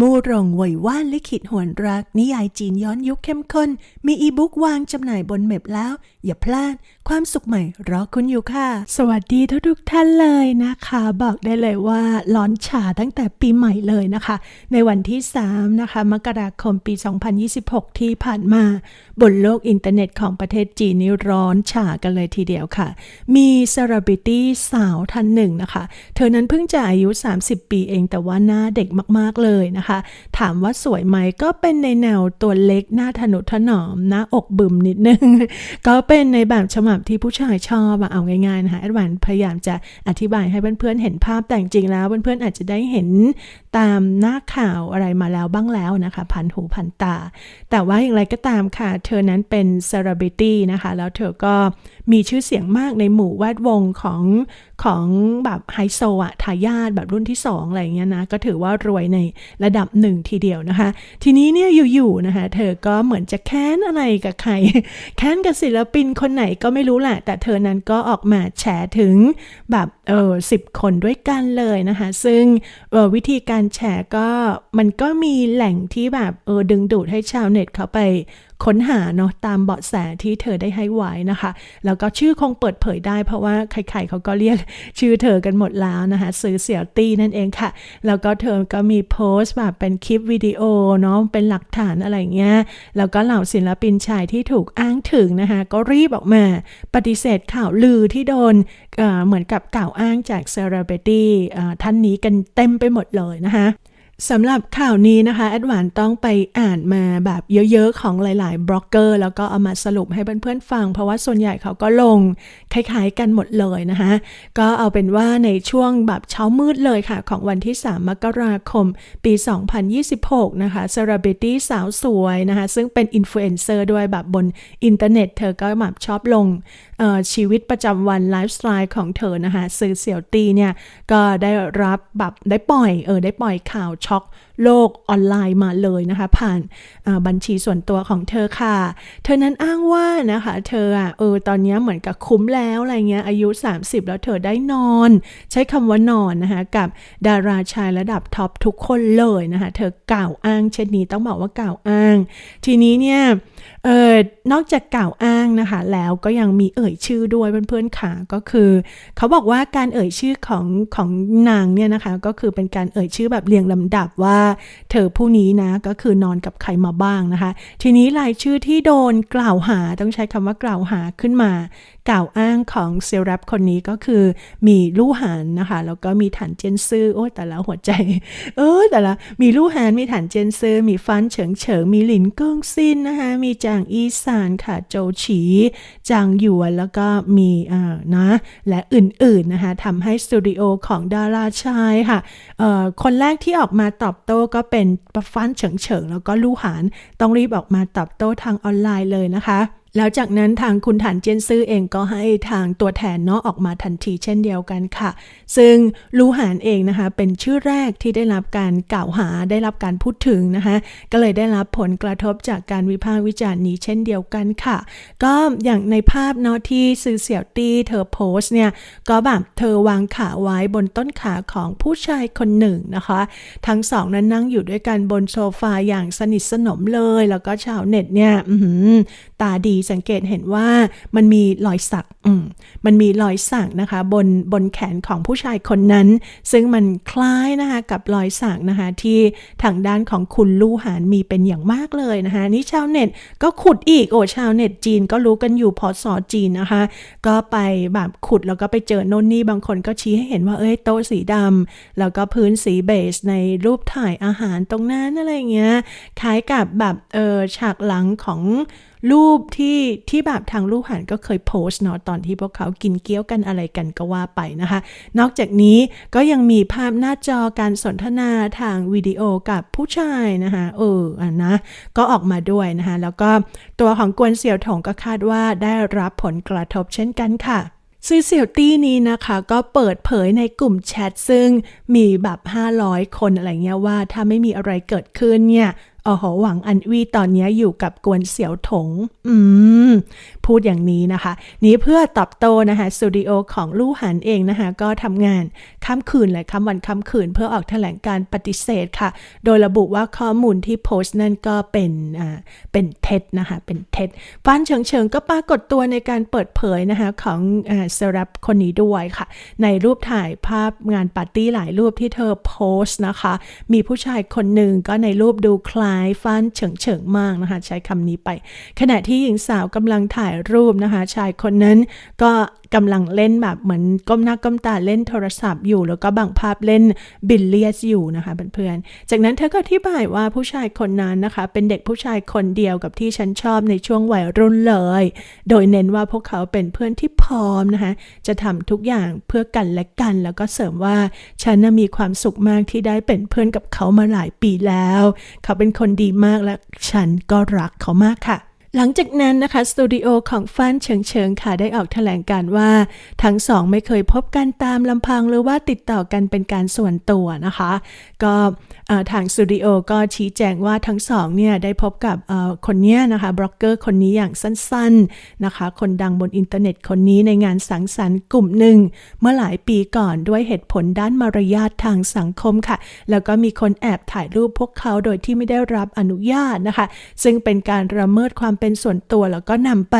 มูรงไหวยว่านลิขิตหวนรัก นิยายจีนย้อนยุคเข้มข้น มีอีบุ๊กวางจำหน่ายบนเม็บแล้ว อย่าพลาด ความสุขใหม่รอคุณอยู่ค่ะ สวัสดีทุกทุกท่านเลยนะคะ บอกได้เลยว่าร้อนฉาตั้งแต่ปีใหม่เลยนะคะ ในวันที่ 3 นะคะ มกราคมปี 2026 ที่ผ่านมา บนโลกอินเทอร์เน็ตของประเทศจีนนี่ร้อนฉากันเลยทีเดียวค่ะ มีเซเลบริตี้สาวท่านหนึ่งนะคะ เธอนั้นเพิ่งจะอายุ 30 ปีเองแต่ว่าหน้าเด็กมากๆเลยนะคะถามว่าสวยไหมก็เป็นในแนวตัวเล็กหน้าทนุถนอมหน้าอกบึมนิดนึง ก็เป็นในแบบฉบับที่ผู้ชายชอบอะเอาง่ายๆนะคะแอดวานพยายามจะอธิบายให้เพื่อนๆเห็นภาพแต่จริงแล้ว เพื่อนๆอาจจะได้เห็นตามหน้าข่าวอะไรมาแล้วบ้างแล้วนะคะพันหูพันตา แต่ว่าอย่างไรก็ตามค่ะ เธอนั้นเป็นเซเลบริตี้นะคะ แล้วเธอก็มีชื่อเสียงมากในหมู่แวดวงของของแบบไฮโซอะทายาทแบบรุ่นที่ 2 อะไรเงี้ยนะ ก็ถือว่ารวยในระดับหนึ่งทีเดียวนะคะ ทีนี้เนี่ยอยู่ๆนะคะเธอก็เหมือนจะแค้นอะไรกับใคร แค้นกับศิลปินคนไหนก็ไม่รู้แหละ แต่เธอนั้นก็ออกมาแฉถึงแบบเออสิบคนด้วยกันเลยนะคะ ซึ่งเออวิธีการแฉก็มันก็มีแหล่งที่แบบเออดึงดูดให้ชาวเน็ตเขาไป ค้นหาเนาะตามเบาะแสที่เธอได้ให้ไว้นะคะ แล้วก็ชื่อคงเปิดเผยได้เพราะว่าใครๆเขาก็เรียกชื่อเธอกันหมดแล้วนะคะซื้อเสี่ยวตี้นั่นเองค่ะ แล้วก็เธอก็มีโพสต์แบบเป็นคลิปวิดีโอเนาะเป็นหลักฐานอะไรเงี้ยแล้วก็เหล่าศิลปินชายที่ถูกอ้างถึงนะคะก็รีบออกมาปฏิเสธข่าวลือที่โดนเเหมือนกับกล่าวอ้างจากเซเลบริตี้ท่านนี้กันเต็มไปหมดเลยนะคะ สำหรับข่าวนี้นะคะ แอดวานต้องไปอ่านมาแบบเยอะๆ ของหลายๆ บล็อกเกอร์ แล้วก็เอามาสรุปให้เพื่อนๆ ฟัง เพราะว่าส่วนใหญ่เขาก็ลงคล้ายๆกันหมดเลยนะคะ ก็เอาเป็นว่าในช่วงแบบเช้ามืดเลยค่ะ ของวันที่ 3 มกราคม ปี 2026 นะคะเซเลบริตี้สาวสวยนะคะ ซึ่งเป็นอินฟลูเอนเซอร์ด้วยแบบบนอินเทอร์เน็ต เธอก็แบบชอบลงชีวิตประจำวันไลฟ์สไตล์ของเธอนะคะซือเสี่ยวตีเนี่ยก็ได้รับแบบได้ปล่อยเออได้ปล่อยข่าวช็อกโลกออนไลน์มาเลยนะคะ ผ่านบัญชีส่วนตัวของเธอค่ะ เธอนั้นอ้างว่านะคะ เธออะเออตอนนี้เหมือนกับคุ้มแล้วอะไรเงี้ยอายุ 30 แล้วเธอได้นอน ใช้คำว่านอนนะคะ กับดาราชายระดับท็อปทุกคนเลยนะคะ เธอกล่าวอ้างเช่นนี้ต้องบอกว่ากล่าวอ้าง ทีนี้เนี่ยเออนอกจากกล่าวอ้างนะคะ แล้วก็ยังมีเอ่ยชื่อด้วยเพื่อนๆค่ะก็คือ เขาบอกว่าการเอ่ยชื่อของของนางเนี่ยนะคะ ก็คือเป็นการเอ่ยชื่อแบบเรียงลำดับว่าเธอผู้นี้นะก็คือนอนกับใครมาบ้างนะคะ ทีนี้รายชื่อที่โดนกล่าวหาต้องใช้คำว่ากล่าวหาขึ้นมา กล่าวอ้างของเซลรับคนนี้ก็คือมีลู่หานนะคะ แล้วก็มีฐานเจนซื่อโอ้แต่ละหัวใจ เออแต่ละมีลู่หานมีฐานเจนซื่อมีฟันเฉิงเฉิงมีหลินเกิ้งซินนะคะมีจางอีซานค่ะโจฉีจางหยวนแล้วก็มีอ่านะและอื่นๆนะคะทำให้สตูดิโอของดาราชายค่ะเอ่อคนแรกที่ออกมาตอบโต้ก็เป็นฟันเฉิงเฉิงแล้วก็ลู่หานต้องรีบออกมาตอบโต้ทางออนไลน์เลยนะคะ แล้วจากนั้นทางคุณฐานเจยนซื่อเองก็ให้ทางตัวแทนเนาะออกมาทันทีเช่นเดียวกันค่ะ ซึ่งลู่หานเองนะคะ เป็นชื่อแรกที่ได้รับการกล่าวหาได้รับการพูดถึงนะคะ ก็เลยได้รับผลกระทบจากการวิพากษ์วิจารณ์นี้เช่นเดียวกันค่ะ ก็อย่างในภาพเนาะที่ซื้อเสี่ยวตี้เธอโพสต์เนี่ยก็แบบเธอวางขาไว้บนต้นขาของผู้ชายคนหนึ่งนะคะ ทั้งสองนั้นนั่งอยู่ด้วยกันบนโซฟาอย่างสนิทสนมเลย แล้วก็ชาวเน็ตเนี่ยหือตาดีสังเกตเห็นว่ามันมีรอยสักอืมมันมีรอยสักนะคะ บนบนแขนของผู้ชายคนนั้น ซึ่งมันคล้ายนะคะกับรอยสักนะคะที่ทางด้านของคุณลู่หานมีเป็นอย่างมากเลยนะคะ นี่ชาวเน็ตก็ขุดอีกโอ้ชาวเน็ตจีนก็รู้กันอยู่พอสอจีนนะคะ ก็ไปแบบขุดแล้วก็ไปเจอโน่นนี่บางคนก็ชี้ให้เห็นว่าเอ้ยโต๊ะสีดำแล้วก็พื้นสีเบจในรูปถ่ายอาหารตรงนั้นอะไรเงี้ยคล้ายกับแบบเออฉากหลังของ รูปที่ที่แบบทางลูกหันก็เคยโพสต์เนาะตอนที่พวกเขากินเกี๊ยวกันอะไรกันก็ว่าไปนะคะ นอกจากนี้ก็ยังมีภาพหน้าจอการสนทนาทางวิดีโอกับผู้ชายนะคะเอออะนะก็ออกมาด้วยนะคะแล้วก็ตัวของกวนเสี่ยวถงก็คาดว่าได้รับผลกระทบเช่นกันค่ะซื้อเสี่ยวตี้นี้นะคะก็เปิดเผยในกลุ่มแชทซึ่งมีแบบ 500 คนอะไรเงี้ยว่าถ้าไม่มีอะไรเกิดขึ้นเนี่ย อโหหวังอันวีตอนนี้อยู่กับกวนเสี่ยวถง อืม พูดอย่างนี้นะคะ นี้เพื่อตอบโต้นะคะสตูดิโอของลู่หันเองนะคะ ก็ทำงานข้ามคืนเลยค่ำวันค่ำคืน เพื่อออกแถลงการปฏิเสธค่ะ โดยระบุว่าข้อมูลที่โพสต์นั่นก็เป็นอ่าเป็นเท็จนะคะ เป็นเท็จฟ้านเฉิงเฉิงก็ปรากฏตัวในการเปิดเผยนะคะของอ่าเซรับคนนี้ด้วยค่ะ ในรูปถ่ายภาพงานปาร์ตี้หลายรูปที่เธอโพสต์นะคะ มีผู้ชายคนหนึ่งก็ในรูปดูคล้ายฟ้านเฉิงเฉิงมากนะคะ ใช้คำนี้ไป ขณะที่หญิงสาวกำลังถ่ายรูปนะคะ ชายคนนั้นก็ กำลังเล่นแบบเหมือนก้มหน้าก้มตาเล่นโทรศัพท์อยู่ แล้วก็บางภาพเล่นบิลเลียสอยู่นะคะเพื่อนๆ จากนั้นเธอก็อธิบายว่าผู้ชายคนนั้นนะคะ เป็นเด็กผู้ชายคนเดียวกับที่ฉันชอบในช่วงวัยรุ่นเลย โดยเน้นว่าพวกเขาเป็นเพื่อนที่พร้อมนะคะ จะทำทุกอย่างเพื่อกันและกันแล้วก็เสริมว่าฉันน่ะมีความสุขมากที่ได้เป็นเพื่อนกับเขามาหลายปีแล้ว เขาเป็นคนดีมากและฉันก็รักเขามากค่ะ หลังจากนั้นนะคะ สตูดิโอของฟ้านเฉิงเฉิงค่ะได้ออกแถลงการว่า ทั้งสองไม่เคยพบกันตามลำพังหรือว่าติดต่อกันเป็นการส่วนตัวนะคะ ก็ทางสตูดิโอก็ชี้แจงว่าทั้งสองเนี่ยได้พบกับคนเนี้ยนะคะบล็อกเกอร์คนนี้อย่างสั้นๆนะคะ คนดังบนอินเทอร์เน็ตคนนี้ในงานสังสรรค์กลุ่มหนึ่ง เมื่อหลายปีก่อนด้วยเหตุผลด้านมารยาททางสังคมค่ะ แล้วก็มีคนแอบถ่ายรูปพวกเขาโดยที่ไม่ได้รับอนุญาตนะคะ ซึ่งเป็นการละเมิดความเป็นส่วนตัวแล้วก็นำไป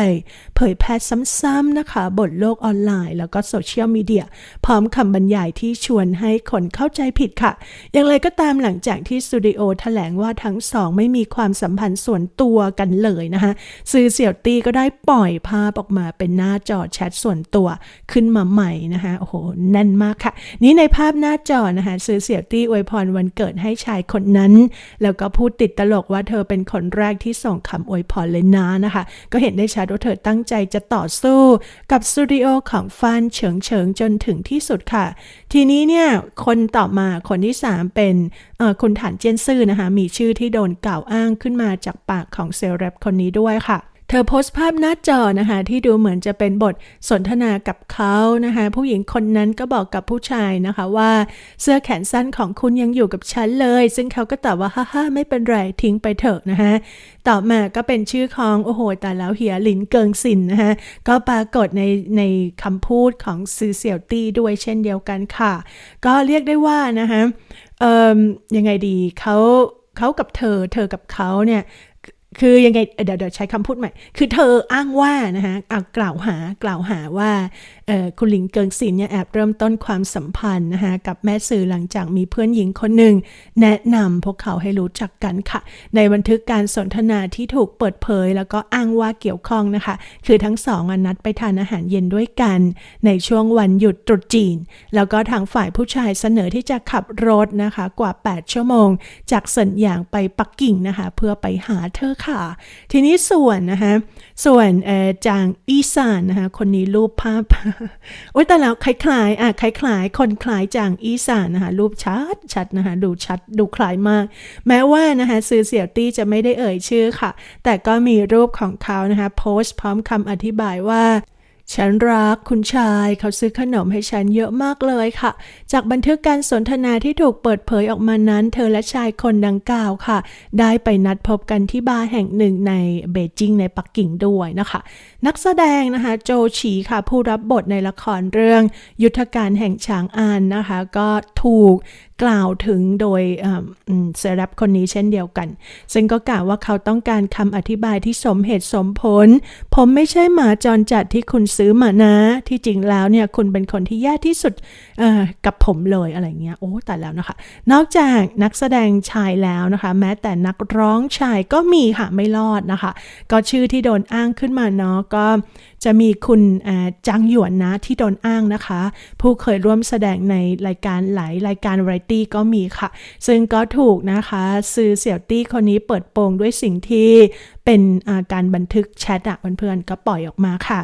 เผยแพร่ซ้ำๆนะคะ บนโลกออนไลน์ แล้วก็โซเชียลมีเดียพร้อมคำบรรยายที่ชวนให้คนเข้าใจผิดค่ะ อย่างไรก็ตามหลังจากที่สตูดิโอแถลงว่าทั้งสองไม่มีความสัมพันธ์ส่วนตัวกันเลยนะคะสื่อเสี่ยวตี้ก็ได้ปล่อยภาพออกมาเป็นหน้าจอแชทส่วนตัวขึ้นมาใหม่นะคะโอ้โหแน่นมากค่ะ นี่ในภาพหน้าจอนะคะสื่อเสี่ยวตี้อวยพรวันเกิดให้ชายคนนั้น แล้วก็พูดติดตลกว่าเธอเป็นคนแรกที่ส่งคำอวยพรเลยนานะคะ ก็เห็นได้ชัดว่าเธอตั้งใจจะต่อสู้กับสตูดิโอของฟานเฉิงเฉิงจนถึงที่สุดค่ะ ทีนี้เนี่ยคนต่อมาคนที่ 3 เป็นคุณฐานเจียนซื่อนะคะ มีชื่อที่โดนกล่าวอ้างขึ้นมาจากปากของเซเลบคนนี้ด้วยค่ะ เธอโพสต์ภาพหน้าจอนะคะที่ดูเหมือนจะเป็นบทสนทนากับเขานะคะผู้หญิงคนนั้นก็บอกกับผู้ชายนะคะว่า เสื้อแขนสั้นของคุณยังอยู่กับฉันเลย ซึ่งเขาก็ตอบว่าฮ่าฮ่าไม่เป็นไรทิ้งไปเถอะนะคะต่อมาก็เป็นชื่อของโอ้โหแต่แล้วเหียหลินเกิงสินนะคะก็ปรากฏในในคำพูดของซือเสี่ยวตี้ด้วยเช่นเดียวกันค่ะ ก็เรียกได้ว่านะคะเอ่มยังไงดีเขาเขากับเธอ เธอกับเขาเนี่ย คือยังไงเดี๋ยวเดี๋ยวใช้คำพูดใหม่ คือเธออ้างว่านะคะเอากล่าวหากล่าวหาว่าคุณหลิงเกิงซินเนี่ยแอบเริ่มต้นความสัมพันธ์นะคะกับแม่สื่อหลังจากมีเพื่อนหญิงคนหนึ่ง แนะนำพวกเขาให้รู้จักกันค่ะ ในบันทึกการสนทนาที่ถูกเปิดเผย แล้วก็อ้างว่าเกี่ยวข้องนะคะ คือทั้งสองอนัดไปทานอาหารเย็นด้วยกัน ในช่วงวันหยุดตรุษจีน แล้วก็ทางฝ่ายผู้ชายเสนอที่จะขับรถนะคะกว่า 8 ชั่วโมง จากเซินหยางไปปักกิ่งนะคะ เพื่อไปหาเธอค่ะ ทีนี้ส่วนนะคะส่วนเอ่อจางอีสานนะคะคนนี้รูปภาพโอ้ยแต่แล้วคล้ายๆอะคล้ายๆ คนคล้ายจางอีสานนะคะรูปชัดชัดนะคะดูชัดดูคล้ายมาก แม้ว่านะคะซื้อเสี่ยวตี้จะไม่ได้เอ่ยชื่อค่ะ แต่ก็มีรูปของเขานะคะโพสต์พร้อมคำอธิบายว่า ฉันรักคุณชายเขาซื้อขนมให้ฉันเยอะมากเลยค่ะ จากบันทึกการสนทนาที่ถูกเปิดเผยออกมานั้น เธอและชายคนดังกล่าวค่ะ ได้ไปนัดพบกันที่บาร์แห่งหนึ่งในเบจิงในปักกิ่งด้วยนะคะ นักแสดงนะคะโจฉีค่ะผู้รับบทในละครเรื่องยุทธการแห่งฉางอานนะคะก็ถูกกล่าวถึงโดยเซเลบคนนี้เช่นเดียวกัน ซึ่งก็กล่าวว่าเขาต้องการคำอธิบายที่สมเหตุสมผล ผมไม่ใช่หมาจรจัดที่คุณซื้อมานะ ที่จริงแล้วเนี่ยคุณเป็นคนที่แย่ที่สุดกับผมเลยอะไรเงี้ยโอ้แต่แล้วนะคะ นอกจากนักแสดงชายแล้วนะคะ แม้แต่นักร้องชายก็มีค่ะไม่รอดนะคะ ก็ชื่อที่โดนอ้างขึ้นมาเนาะก็จะมีคุณจางหยวนนะที่โดนอ้างนะคะ ผู้เคยร่วมแสดงในรายการหลายรายการวาไรตี้ก็มีค่ะ ซึ่งก็ถูกนะคะซื้อเสี่ยวตี้คนนี้เปิดโปงด้วยสิ่งที่เป็นการบันทึกแชทอะเพื่อนๆก็ปล่อยออกมาค่ะ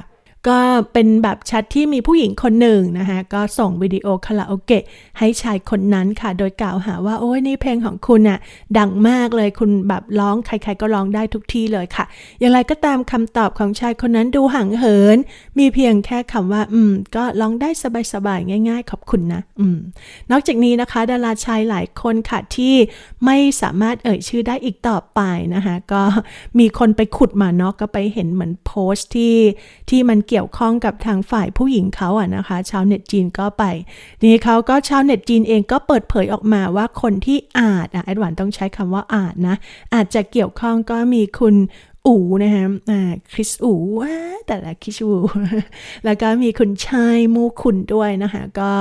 ก็เป็นแบบแชทที่มีผู้หญิงคนหนึ่งนะคะก็ส่งวิดีโอคาราโอเกะให้ชายคนนั้นค่ะ โดยกล่าวหาว่าโอ้ยนี่เพลงของคุณน่ะดังมากเลยคุณแบบร้องใคร ๆ ก็ร้องได้ทุกที่เลยค่ะ อย่างไรก็ตามคำตอบของชายคนนั้นดูห่างเหิน มีเพียงแค่คำว่า อืม ก็ร้องได้สบายๆง่าย ๆ ขอบคุณนะ อืม นอกจากนี้นะคะ ดาราชายหลายคนค่ะที่ไม่สามารถเอ่ยชื่อได้อีกต่อไปนะคะก็มีคนไปขุดมาเนาะก็ไปเห็นเหมือนโพสต์ที่ที่มันเกี่ยวข้องกับทางฝ่ายผู้หญิงเขาอะนะคะ ชาวเน็ตจีนก็ไป นี่เขาก็ชาวเน็ตจีนเองก็เปิดเผยออกมาว่าคนที่อาจอะแอดวานต้องใช้คำว่าอาจนะ อาจจะเกี่ยวข้องก็มีคุณอูนะฮะอ่าคริสอูแต่ละคริสอูแล้วก็มีคุณชายมูคุณด้วยนะคะ ก็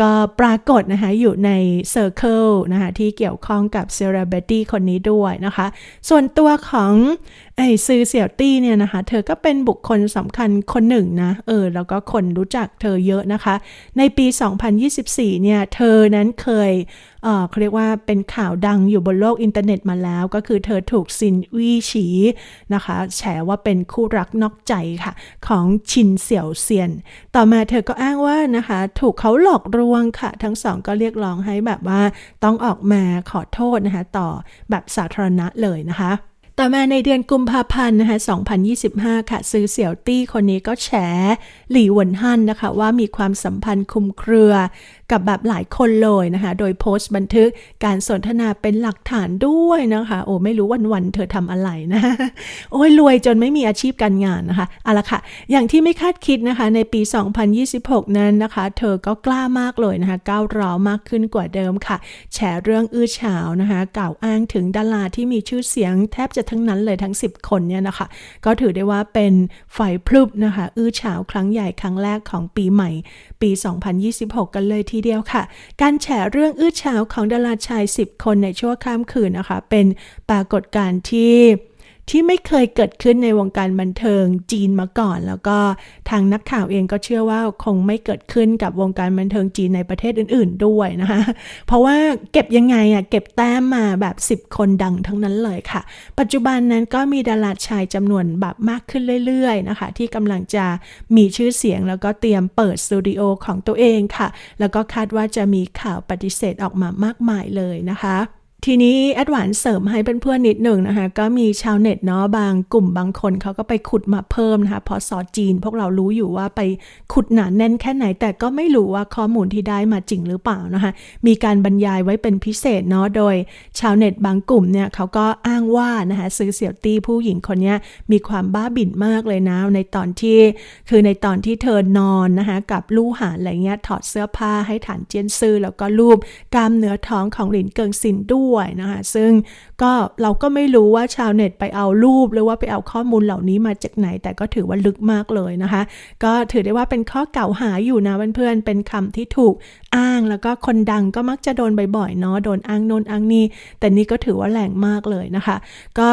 ก็ปรากฏนะคะอยู่ในเซอร์เคิลนะคะที่เกี่ยวข้องกับเซเลบริตี้คนนี้ด้วยนะคะ ส่วนตัวของไอซือเสี่ยวตี้เนี่ยนะคะ เธอก็เป็นบุคคลสำคัญคนหนึ่งนะ เออ แล้วก็คนรู้จักเธอเยอะนะคะ ในปี 2024 เนี่ย เธอนั้นเคยเออเขาเรียกว่าเป็นข่าวดังอยู่บนโลกอินเทอร์เน็ตมาแล้ว ก็คือเธอถูกซินวี่ฉีนะคะ แฉว่าเป็นคู่รักนอกใจค่ะ ของชินเสี่ยวเซียน ต่อมาเธอก็อ้างว่านะคะ ถูกเขาหลอกลวงค่ะ ทั้งสองก็เรียกร้องให้แบบว่าต้องออกมาขอโทษนะคะต่อแบบสาธารณะเลยนะคะต่อมาในเดือนกุมภาพันธ์นะคะ2025 ค่ะ ซื้อเสี่ยวตี้คนนี้ก็แฉหลี่หวนฮั่นนะคะ ว่ามีความสัมพันธ์คุมเครือกับแบบหลายคนเลยนะคะ โดยโพสต์บันทึกการสนทนาเป็นหลักฐานด้วยนะคะ โอ้ไม่รู้วันๆเธอทำอะไรนะ โอ้ยรวยจนไม่มีอาชีพการงานนะคะเอาละค่ะ อย่างที่ไม่คาดคิดนะคะ ในปี 2026 นั้นนะคะ เธอก็กล้ามากเลยนะคะก้าวร้าวมากขึ้นกว่าเดิมค่ะแฉเรื่องอื้อฉาวนะคะกล่าวอ้างถึงดาราที่มีชื่อเสียงแทบจะทั้งนั้นเลยทั้ง 10 คนเนี่ยนะคะ ก็ถือได้ว่าเป็นไฟพลุบนะคะ อื้อฉาวครั้งใหญ่ครั้งแรกของปีใหม่ ปี 2026 กันเลยทีเดียวค่ะ การแฉเรื่องอื้อฉาวของดาราชาย 10 คนในชั่วข้ามคืนนะคะ เป็นปรากฏการณ์ที่ ที่ไม่เคยเกิดขึ้นในวงการบันเทิงจีนมาก่อน แล้วก็ทางนักข่าวเองก็เชื่อว่าคงไม่เกิดขึ้นกับวงการบันเทิงจีนในประเทศอื่น ๆ ด้วยนะคะเพราะว่าเก็บยังไงอะเก็บแต้มมาแบบ 10 คนดังทั้งนั้นเลยค่ะ ปัจจุบันนั้นก็มีดาราชายจำนวนแบบมากขึ้นเรื่อยๆนะคะ ที่กำลังจะมีชื่อเสียงแล้วก็เตรียมเปิดสตูดิโอของตัวเองค่ะ แล้วก็คาดว่าจะมีข่าวปฏิเสธออกมามากมายเลยนะคะ ทีนี้แอดวานเสริมให้เพื่อนๆนิดหนึ่งนะคะ ก็มีชาวเน็ตเนาะบางกลุ่มบางคนเขาก็ไปขุดมาเพิ่มนะคะพอสอจีน พวกเรารู้อยู่ว่าไปขุดหนาแน่นแค่ไหน แต่ก็ไม่รู้ว่าข้อมูลที่ได้มาจริงหรือเปล่านะคะ มีการบรรยายไว้เป็นพิเศษเนาะโดย ชาวเน็ตบางกลุ่มเนี่ยเขาก็อ้างว่านะคะซื้อเสี่ยวตี้ผู้หญิงคนนี้มีความบ้าบิ่นมากเลยนะในตอนที่คือในตอนที่เธอนอนนะคะกับลู่หานอะไรเงี้ยถอดเสื้อผ้าให้ฐานเจียนซื่อแล้วก็รูปกล้ามเนื้อท้องของหลินเกิงซินด้วยนะคะ ซึ่งก็เราก็ไม่รู้ว่าชาวเน็ตไปเอารูป หรือว่าไปเอาข้อมูลเหล่านี้มาจากไหน แต่ก็ถือว่าลึกมากเลยนะคะ ก็ถือได้ว่าเป็นข้อเก่าหาอยู่นะเพื่อนๆ เป็นคำที่ถูกอ้างแล้วก็คนดังก็มักจะโดนบ่อยๆเนาะ โดนอ้างโนนอ้างนี่ แต่นี่ก็ถือว่าแรงมากเลยนะคะ ก็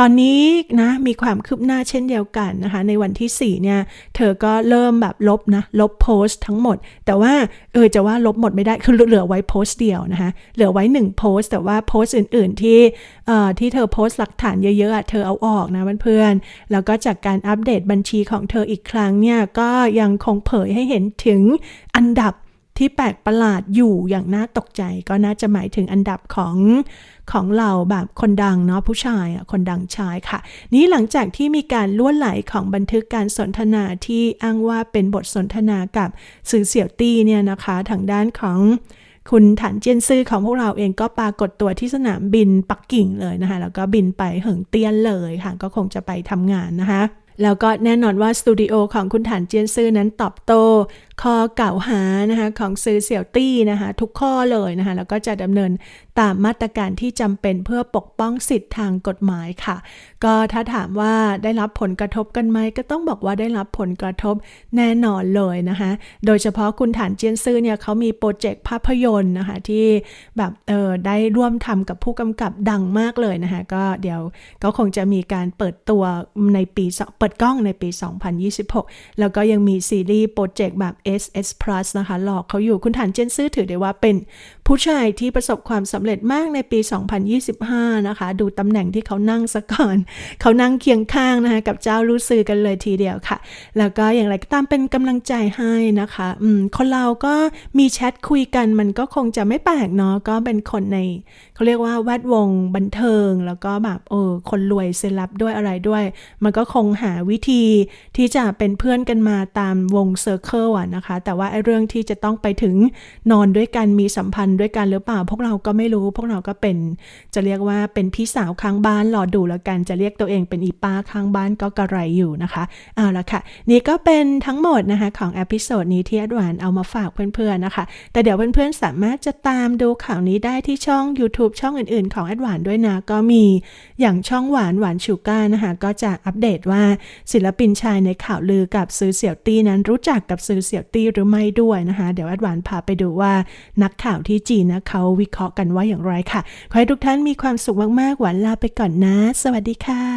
ตอนนี้นะมีความคืบหน้าเช่นเดียวกันนะคะ ในวันที่ 4 เนี่ย เธอก็เริ่มแบบลบนะ ลบโพสต์ทั้งหมด แต่ว่าเออจะว่าลบหมดไม่ได้คือเหลือไว้โพสต์เดียวนะคะ เหลือไว้ 1 โพสต์ แต่ว่าโพสต์อื่น ๆ ที่เอ่อที่เธอโพสต์หลักฐานเยอะๆ เธอเอาออกนะเพื่อนๆแล้วก็จากการอัปเดตบัญชีของเธออีกครั้งเนี่ยก็ยังคงเผยให้เห็นถึงอันดับ ที่แปลกประหลาดอยู่อย่างน่าตกใจก็น่าจะหมายถึงอันดับของของเราแบบคนดังเนาะผู้ชายอะคนดังชายค่ะ นี้หลังจากที่มีการล้วนไหลของบันทึกการสนทนาที่อ้างว่าเป็นบทสนทนากับสื่อเสี่ยวตี้เนี่ยนะคะ ทางด้านของคุณถันเจียนซื่อของพวกเราเองก็ปรากฏตัวที่สนามบินปักกิ่งเลยนะคะ แล้วก็บินไปเหิงเตี้ยนเลยค่ะ ก็คงจะไปทำงานนะคะแล้วก็แน่นอนว่าสตูดิโอของคุณฐานเจียนซื่อนั้นตอบโต้ ข้อกล่าวหานะคะของซื้อเสี่ยวตี้นะคะทุกข้อเลยนะคะแล้วก็จะดำเนินตามมาตรการที่จำเป็นเพื่อปกป้องสิทธิทางกฎหมายค่ะ ก็ถ้าถามว่าได้รับผลกระทบกันไหมก็ต้องบอกว่าได้รับผลกระทบแน่นอนเลยนะคะโดยเฉพาะคุณฐานเจียนซื่อเนี่ยเขามีโปรเจกต์ภาพยนตร์นะคะที่แบบเออได้ร่วมทำกับผู้กำกับดังมากเลยนะคะก็เดี๋ยวก็คงจะมีการเปิดตัวในปีเปิดกล้องในปี 2026 แล้วก็ยังมีซีรีส์โปรเจกต์แบบ SS Plus นะคะ หลอกเขาอยู่คุณฐานเจนซื่อถือได้ว่าเป็นผู้ชายที่ประสบความสำเร็จมากในปี 2025 นะคะ ดูตำแหน่งที่เขานั่งซะก่อน เขานั่งเคียงข้างนะคะกับเจ้ารู้สื่อกันเลยทีเดียวค่ะ แล้วก็อย่างไรก็ตามเป็นกำลังใจให้นะคะอืมคนเราก็มีแชทคุยกันมันก็คงจะไม่แปลกเนาะก็เป็นคนในเขาเรียกว่าแวดวงบันเทิง แล้วก็แบบเออคนรวยเซเลบด้วยอะไรด้วย มันก็คงหาวิธีที่จะเป็นเพื่อนกันมาตามวงเซอร์เคิลอะนะคะ แต่ว่าไอ้เรื่องที่จะต้องไปถึงนอนด้วยกันมีสัมพันธ์ด้วยกันหรือเปล่า พวกเราก็ไม่รู้ พวกเราก็เป็นจะเรียกว่าเป็นพี่สาวข้างบ้านรอดูแล้วกันจะเรียกตัวเองเป็นอีป้าข้างบ้านก็กระไรอยู่นะคะเอาละค่ะ นี่ก็เป็นทั้งหมดนะคะของอพิโซดนี้ที่อดหวานเอามาฝากเพื่อนๆนะคะ แต่เดี๋ยวเพื่อนๆสามารถจะตามดูข่าวนี้ได้ที่ช่อง YouTube ช่องอื่นๆ ของแอดหวานด้วยนะก็มีอย่างช่องหวานหวานชูก้านะคะก็จะอัปเดตว่าศิลปินชายในข่าวลือกับซื้อเสี่ยวตี้นั้นรู้จักกับซื้อเสี่ยวตี้หรือไม่ด้วยนะคะ เดี๋ยวแอดหวานพาไปดูว่านักข่าวที่จีนนะเขาวิเคราะห์กันว่าอย่างไรค่ะ ขอให้ทุกท่านมีความสุขมากๆหวานลาไปก่อนนะ สวัสดีค่ะ